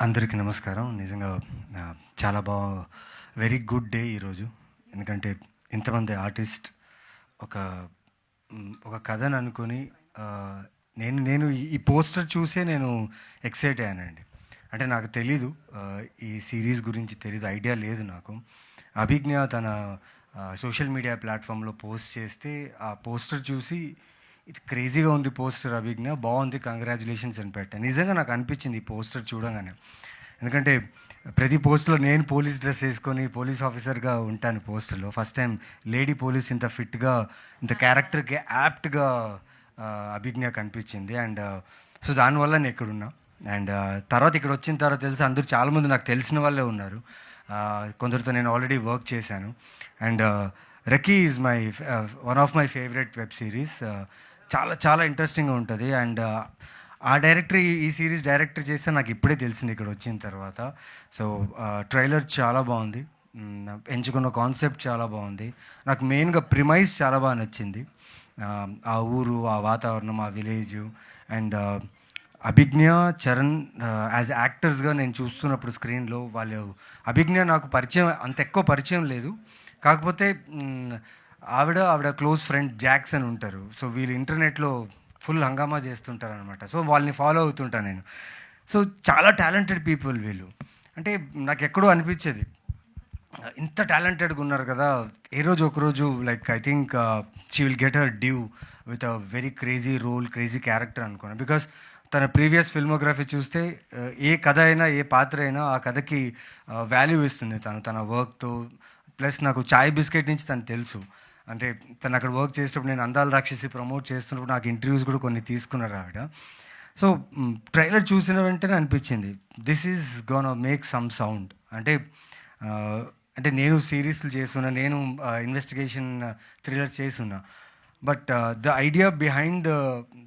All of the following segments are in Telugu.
అందరికీ నమస్కారం. నిజంగా చాలా బాగా వెరీ గుడ్ డే ఈరోజు ఎందుకంటే ఇంతమంది ఆర్టిస్ట్ ఒక ఒక కథను అనుకొని నేను నేను ఈ- పోస్టర్ చూసే నేను ఎక్సైట్ అయ్యానండి. అంటే నాకు తెలీదు ఈ సిరీస్ గురించి తెలీదు ఐడియా లేదు నాకు. అభిజ్ఞ తన సోషల్ మీడియా ప్లాట్ఫామ్లో పోస్ట్ చేస్తే ఆ పోస్టర్ చూసి ఇది క్రేజీగా ఉంది పోస్టర్ అభిజ్ఞ. బాగుంది. కంగ్రాచులేషన్స్ అని పెట్టాను నిజంగా నాకు అనిపించింది ఈ పోస్టర్ చూడగానే. ఎందుకంటే ప్రతి పోస్ట్లో నేను పోలీస్ డ్రెస్ వేసుకొని పోలీస్ ఆఫీసర్గా ఉంటాను పోస్టర్లో. ఫస్ట్ టైం లేడీ పోలీస్ ఇంత ఫిట్గా ఇంత క్యారెక్టర్కి యాప్ట్గా అభిజ్ఞ కనిపించింది. అండ్ సో దానివల్ల నేను ఇక్కడున్నా. అండ్ తర్వాత ఇక్కడ వచ్చిన తర్వాత తెలిసి అందరూ చాలామంది నాకు తెలిసిన వాళ్ళే ఉన్నారు. కొందరితో నేను ఆల్రెడీ వర్క్ చేశాను. And రకీ is my one of my favourite web series చాలా చాలా ఇంట్రెస్టింగ్గా ఉంటుంది. అండ్ ఆ డైరెక్టర్ ఈ- సిరీస్ డైరెక్టర్ చేస్తే నాకు ఇప్పుడే తెలిసింది ఇక్కడ వచ్చిన తర్వాత. సో ట్రైలర్ చాలా బాగుంది. ఎంచుకున్న కాన్సెప్ట్ చాలా బాగుంది. నాకు మెయిన్గా ప్రిమైజ్ చాలా బాగా నచ్చింది. ఆ, ఊరు ఆ వాతావరణం ఆ village. And Abhigna Charan as యాక్టర్స్గా నేను చూస్తున్నప్పుడు స్క్రీన్లో వాళ్ళు అభిజ్ఞ నాకు పరిచయం అంత ఎక్కువ పరిచయం లేదు. కాకపోతే ఆవిడ ఆవిడ క్లోజ్ ఫ్రెండ్ జాక్సన్ ఉంటారు. సో వీళ్ళు ఇంటర్నెట్లో ఫుల్ హంగామా చేస్తుంటారు అనమాట సో వాళ్ళని ఫాలో అవుతుంటాను నేను. సో చాలా టాలెంటెడ్ పీపుల్ వీళ్ళు. అంటే నాకు ఎక్కడో అనిపించేది. ఇంత టాలెంటెడ్గా ఉన్నారు కదా. ఏ రోజు ఒకరోజు like I think she will get her due with a very crazy role crazy character అనుకున్నాను బికాస్ తన ప్రీవియస్ ఫిల్మోగ్రఫీ చూస్తే ఏ కథ అయినా ఏ పాత్ర అయినా ఆ కథకి వాల్యూ ఇస్తుంది తను తన వర్క్తో. ప్లస్ నాకు చాయ్ బిస్కెట్ నుంచి తను తెలుసు. అంటే తను అక్కడ వర్క్ చేసేటప్పుడు నేను అందాల రాక్షసి ప్రమోట్ చేస్తున్నప్పుడు నాకు ఇంటర్వ్యూస్ కూడా కొన్ని తీసుకున్నారు ఆవిడ. సో ట్రైలర్ చూసిన వెంటనే అనిపించింది this is gonna make some sound అంటే అంటే నేను సిరీస్లు చేస్తున్నా నేను ఇన్వెస్టిగేషన్ థ్రిల్లర్ చేస్తున్నా. But the idea behind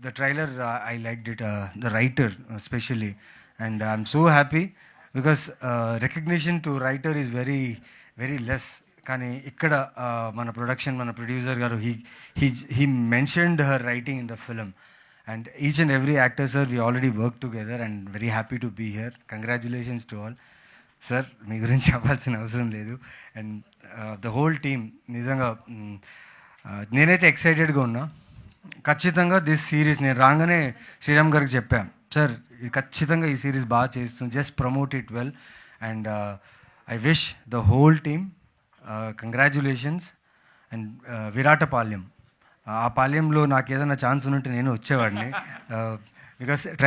the trailer I like it the writer specially and I'm so happy because recognition to writer is very very less కానీ ఇక్కడ మన ప్రొడక్షన్ మన ప్రొడ్యూసర్ గారు he he he mentioned her writing in the film and each and every actor sir we already work together and very happy to be here congratulations to all sir మీ గురించి చెప్పాల్సిన అవసరం లేదు. అండ్ ద హోల్ టీమ్ నిజంగా నేనైతే ఎక్సైటెడ్గా ఉన్నా. ఖచ్చితంగా దిస్ సిరీస్ నేను రాగానే శ్రీరామ్ గారికి చెప్పాను సార్ ఇది ఖచ్చితంగా ఈ సిరీస్ బాగా చేస్తుంది. Just promote it well and I wish the whole team congratulations and విరాటపాల్యం ఆ పాల్యంలో నాకు ఏదైనా ఛాన్స్ ఉంటే నేను వచ్చేవాడిని. Because trial